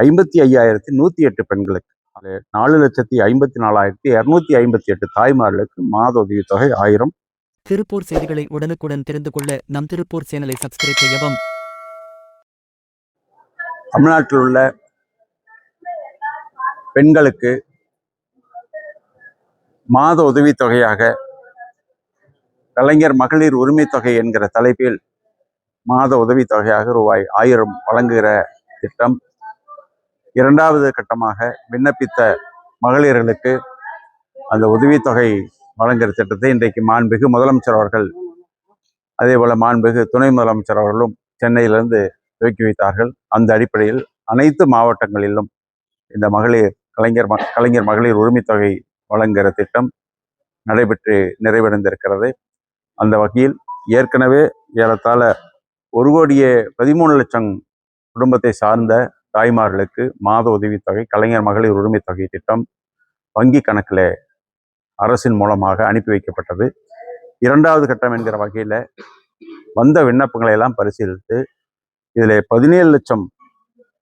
ஐம்பத்தி ஐயாயிரத்தி நூற்றி எட்டு பெண்களுக்கு. அது நாலு லட்சத்தி ஐம்பத்தி நாலாயிரத்தி இரநூத்தி ஐம்பத்தி எட்டு தாய்மார்களுக்கு மாத உதவித்தொகை ஆயிரம். திருப்பூர் செய்திகளை உடனுக்குடன் தெரிந்து கொள்ள நம் திருப்பூர் சேனலை சப்ஸ்கிரைப் செய்யவும். தமிழ்நாட்டில் உள்ள பெண்களுக்கு மாத உதவித்தொகையாக கலைஞர் மகளிர் உரிமைத் தொகை என்கிற தலைப்பில் மாத உதவித்தொகையாக ரூபாய் ஆயிரம் வழங்குகிற திட்டம். இரண்டாவது கட்டமாக விண்ணப்பித்த மகளிர்களுக்கு அந்த உதவித்தொகை வழங்குகிற திட்டத்தை இன்றைக்கு மாண்புமிகு முதலமைச்சர் அவர்கள் அதே போல மாண்புமிகு துணை முதலமைச்சர் அவர்களும் சென்னையிலிருந்து துவக்கி வைத்தார்கள். அந்த அடிப்படையில் அனைத்து மாவட்டங்களிலும் இந்த மகளிர் கலைஞர் ம கலைஞர் மகளிர் உரிமைத் தொகை வழங்குகிற திட்டம் நடைபெற்று நிறைவடைந்திருக்கிறது. அந்த வகையில் ஏற்கனவே ஏறத்தாழ ஒரு கோடியே பதிமூணு லட்சம் குடும்பத்தை சார்ந்த தாய்மார்களுக்கு மாத உதவித்தொகை கலைஞர் மகளிர் உரிமைத் தொகை திட்டம் வங்கி கணக்கில் அரசின் மூலமாக அனுப்பி வைக்கப்பட்டது. இரண்டாவது கட்டம் என்கிற வகையில் வந்த விண்ணப்பங்களை எல்லாம் பரிசீலித்து இதில் பதினேழு லட்சம்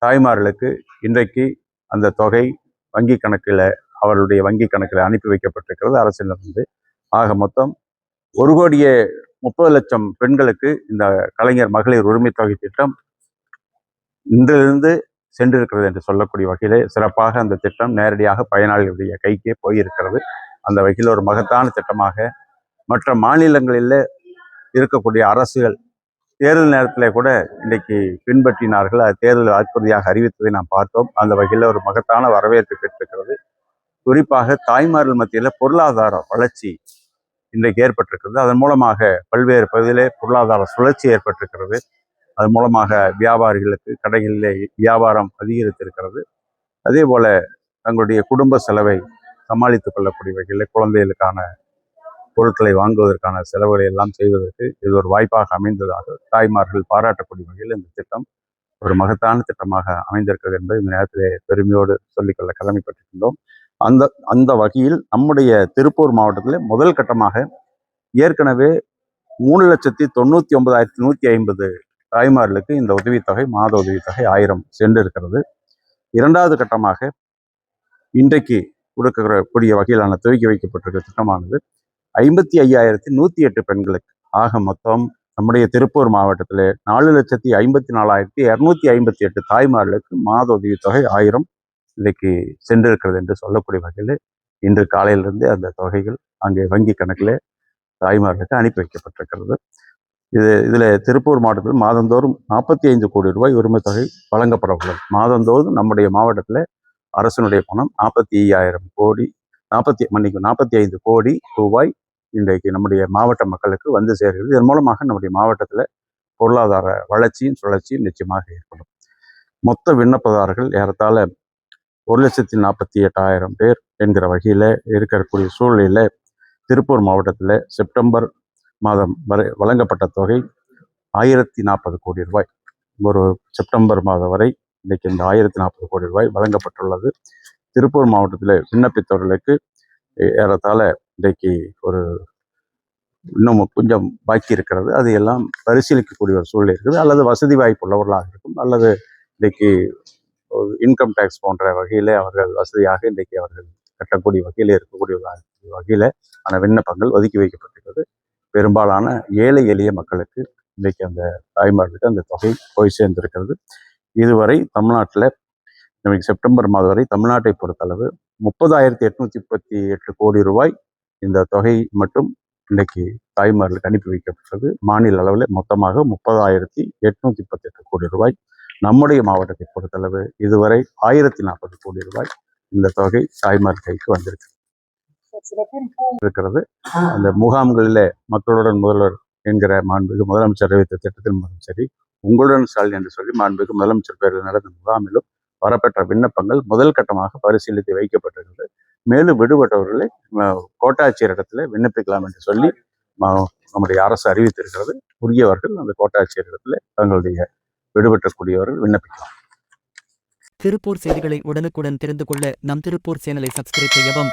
தாய்மார்களுக்கு இன்றைக்கு அந்த தொகை வங்கி கணக்கில் அவருடைய வங்கி கணக்கில் அனுப்பி வைக்கப்பட்டிருக்கிறது. அரசிலிருந்து ஆக மொத்தம் ஒரு கோடியே முப்பது லட்சம் பெண்களுக்கு இந்த கலைஞர் மகளிர் உரிமைத் தொகை திட்டம் இன்றிலிருந்து சென்றிருக்கிறது என்று சொல்லக்கூடிய வகையிலே சிறப்பாக அந்த திட்டம் நேரடியாக பயனாளிகளுடைய கைக்கே போயிருக்கிறது. அந்த வகையில் ஒரு மகத்தான திட்டமாக மற்ற மாநிலங்களில் இருக்கக்கூடிய அரசுகள் தேர்தல் நேரத்தில் கூட இன்றைக்கு பின்பற்றினார்கள். அது தேர்தல் வாக்குறுதியாக அறிவித்ததை நாம் பார்த்தோம். அந்த வகையில் ஒரு மகத்தான வரவேற்பு பெற்றிருக்கிறது. குறிப்பாக தாய்மார்கள் மத்தியில் பொருளாதார வளர்ச்சி இன்றைக்கு ஏற்பட்டிருக்கிறது. அதன் மூலமாக பல்வேறு பகுதியிலே பொருளாதார சுழற்சி ஏற்பட்டிருக்கிறது. அது மூலமாக வியாபாரிகளுக்கு கடைகளிலே வியாபாரம் அதிகரித்திருக்கிறது. அதே போல் தங்களுடைய குடும்ப செலவை சமாளித்துக் கொள்ளக்கூடிய வகையில் குழந்தைகளுக்கான பொருட்களை வாங்குவதற்கான செலவுகளை எல்லாம் செய்வதற்கு இது ஒரு வாய்ப்பாக அமைந்ததாக தாய்மார்கள் பாராட்டக்கூடிய வகையில் இந்த திட்டம் ஒரு மகத்தான திட்டமாக அமைந்திருக்கிறது என்பது இந்த நேரத்திலே பெருமையோடு சொல்லிக்கொள்ள கடமைப்பட்டிருக்கின்றோம். அந்த அந்த வகையில் நம்முடைய திருப்பூர் மாவட்டத்தில் முதல் கட்டமாக ஏற்கனவே மூணு லட்சத்தி தொண்ணூற்றி ஒன்பதாயிரத்தி நூற்றி ஐம்பது தாய்மார்களுக்கு இந்த உதவித்தொகை மாத உதவித்தொகை ஆயிரம் சென்றிருக்கிறது இரண்டாவது கட்டமாக இன்றைக்கு கொடுக்கக்கூடிய வகையிலான துவக்கி வைக்கப்பட்டிருக்கிற திட்டமானது ஐம்பத்தி ஐயாயிரத்தி நூற்றி எட்டு பெண்களுக்கு. ஆக மொத்தம் நம்முடைய திருப்பூர் மாவட்டத்தில் நாலு லட்சத்தி ஐம்பத்தி நாலாயிரத்தி இரநூத்தி ஐம்பத்தி எட்டு தாய்மார்களுக்கு மாத உதவித்தொகை ஆயிரம் இன்றைக்கு சென்றிருக்கிறது என்று சொல்லக்கூடிய வகையில் இன்று காலையிலிருந்து அந்த தொகைகள் அங்கே வங்கி கணக்கில் தாய்மார்களுக்கு அனுப்பி வைக்கப்பட்டிருக்கிறது. இது இதில் திருப்பூர் மாவட்டத்தில் மாதந்தோறும் நாற்பத்தி ஐந்து கோடி ரூபாய் உரிமை தொகை வழங்கப்பட உள்ளது மாதந்தோறும் நம்முடைய மாவட்டத்தில் அரசினுடைய பணம் நாற்பத்தி ஐயாயிரம் கோடி நாற்பத்தி மன்னிக்கும் நாற்பத்தி ஐந்து கோடி ரூபாய் இன்றைக்கு நம்முடைய மாவட்ட மக்களுக்கு வந்து சேர்கிறது. இதன் மூலமாக நம்முடைய மாவட்டத்தில் பொருளாதார வளர்ச்சியும் சுழற்சியும் நிச்சயமாக ஏற்படும். மொத்த விண்ணப்பதாரர்கள் ஏறத்தாழ ஒரு லட்சத்தி நாற்பத்தி எட்டாயிரம் பேர் என்கிற வகையில் இருக்கக்கூடிய சூழ்நிலையில் திருப்பூர் மாவட்டத்தில் செப்டம்பர் மாதம் வரை வழங்கப்பட்ட தொகை ஆயிரத்தி நாற்பது கோடி ரூபாய். ஒரு செப்டம்பர் மாதம் வரை இன்றைக்கு இந்த ஆயிரத்தி நாற்பது கோடி ரூபாய் வழங்கப்பட்டுள்ளது. திருப்பூர் மாவட்டத்தில் விண்ணப்பித்தவர்களுக்கு ஏறத்தாழ இன்றைக்கு ஒரு இன்னும் கொஞ்சம் பாக்கி இருக்கிறது. அது எல்லாம் பரிசீலிக்கக்கூடிய ஒரு சூழ்நிலை இருக்குது. அல்லது வசதி வாய்ப்பு உள்ளவர்களாக இருக்கும். அல்லது இன்றைக்கு இன்கம் டேக்ஸ் போன்ற வகையில் அவர்கள் வசதியாக இன்றைக்கு அவர்கள் கட்டக்கூடிய வகையில் இருக்கக்கூடிய வகையில் ஆன விண்ணப்பங்கள் ஒதுக்கி வைக்கப்பட்டிருக்கிறது. பெரும்பாலான ஏழை எளிய மக்களுக்கு இன்றைக்கு அந்த தாய்மார்களுக்கு அந்த தொகை போய் சேர்ந்திருக்கிறது. இதுவரை தமிழ்நாட்டில் இன்னைக்கு செப்டம்பர் மாதம் வரை தமிழ்நாட்டை பொறுத்தளவு முப்பதாயிரத்தி எட்நூத்தி முப்பத்தி எட்டு கோடி ரூபாய் இந்த தொகை மட்டும் இன்றைக்கு தாய்மார்களுக்கு அனுப்பி வைக்கப்பட்டது மாநில அளவில் மொத்தமாக முப்பதாயிரத்தி எட்நூத்தி முப்பத்தி எட்டு கோடி ரூபாய். நம்முடைய மாவட்டத்தை பொறுத்தளவு இதுவரை ஆயிரத்தி நாற்பது கோடி ரூபாய் இந்த தொகை தாய்மார் கைக்கு வந்திருக்கு. இருக்கிறது. அந்த முகாம்களில் மக்களுடன் முதல்வர் என்கிற மாண்புக்கு முதலமைச்சர் அறிவித்த திட்டத்தின் மூலம் சரி உங்களுடன் ஸ்டாலின் என்று சொல்லி மாண்புக்கு முதலமைச்சர் பேரில் நடந்த முகாமிலும் வரப்பெற்ற விண்ணப்பங்கள் முதல் கட்டமாக பரிசீலித்து வைக்கப்பட்டிருக்கிறது. மேலும் விடுபட்டவர்களை கோட்டாட்சியர் இடத்துல விண்ணப்பிக்கலாம் என்று சொல்லி நம்முடைய அரசு அறிவித்திருக்கிறது. உரியவர்கள் அந்த கோட்டாட்சியர் இடத்துல தங்களுடைய விடுபட்டக்கூடியவர்கள் விண்ணப்பிக்கலாம். திருப்பூர் செய்திகளை உடனுக்குடன் தெரிந்து கொள்ள நம் திருப்பூர் சேனலை சப்ஸ்கிரைப் செய்யவும்